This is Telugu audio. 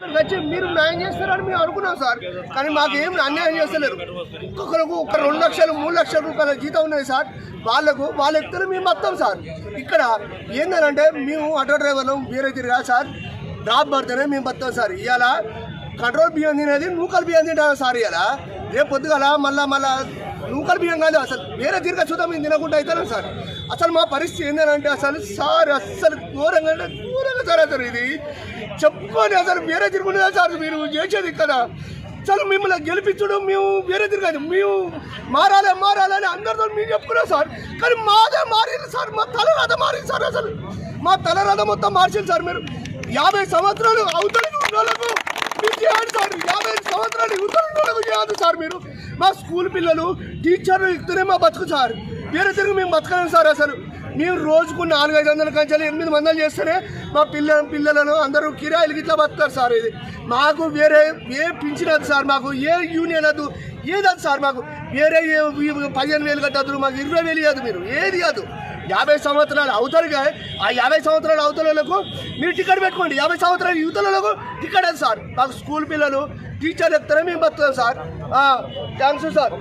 వచ్చి మీరు న్యాయం చేస్తారని మేము అనుకున్నాం సార్. కానీ మాకు ఏం అన్యాయం చేస్తలేరు. ఒక్కొక్కరికి ఒక రెండు లక్షలు మూడు లక్షల రూపాయల జీతం ఉన్నది సార్. వాళ్ళకు వాళ్ళ వ్యక్తులు మేము మొత్తం సార్. ఇక్కడ ఏంటంటే మేము ఆటో డ్రైవర్లు వేరే తిరిగా సార్. డ్రాప్ పడితేనే మేము మొత్తం సార్. ఇవాళ కంట్రోల్ బియ్యం తినేది నూకలు బియ్యం తింటాం సార్ ఇవాళ రేపు పొద్దుగల మళ్ళా మళ్ళా నూకలు బియ్యం కాదు అసలు వేరే తిరగ చూద్దాం మేము తినకుండా అవుతాను సార్. అసలు మా పరిస్థితి ఏంటంటే అసలు సార్ అస్సలు ఘోరంగా అంటే ఘోరంగా సార్ అసలు ఇది. చెప్పని అసలు వేరే తిరుగుతుందా సార్ మీరు చేసేది కదా. అసలు మిమ్మల్ని గెలిపించడం మేము వేరే తిరగదు మేము మారాలి మారాలని అందరితో మేము చెప్పుకున్నాం సార్. కానీ మాదే మారింది సార్ మా తల రథ మారింది సార్ అసలు. మా తల రథం మొత్తం మార్చింది సార్ మీరు. యాభై సంవత్సరాలు అవతలి వాళ్ళకు మీరు సార్. యాభై సంవత్సరాలు యువతలు వాళ్ళకు చేయాలి సార్ మీరు. మా స్కూల్ పిల్లలు టీచర్లు ఇస్తూనే మా బతుకు సార్ వేరే తిరిగి మేము బతకలేము సార్ అసలు. మేము రోజుకు నాలుగైదు వందల కంచెలు ఎనిమిది వందలు చేస్తేనే మా పిల్ల పిల్లలను అందరూ కిరాయిలు ఇట్లా బతుకుతారు సార్ ఇది. మాకు వేరే ఏ పింఛనదు సార్ మాకు ఏ యూనియన్ ఏది ఏదదు సార్ మాకు. వేరే పదిహేను వేలు కట్టద్దు మాకు ఇరవై వేలు కాదు మీరు ఏది కాదు. యాభై సంవత్సరాలు అవతలుగా ఆ యాభై సంవత్సరాలు అవతలకు మీరు టికెట్ పెట్టుకోండి. యాభై సంవత్సరాల యువతలకు టికెట్ అది సార్. మాకు స్కూల్ పిల్లలు టీచర్లు ఎత్తారే మేము బతున్నాం సార్. Thanks sir.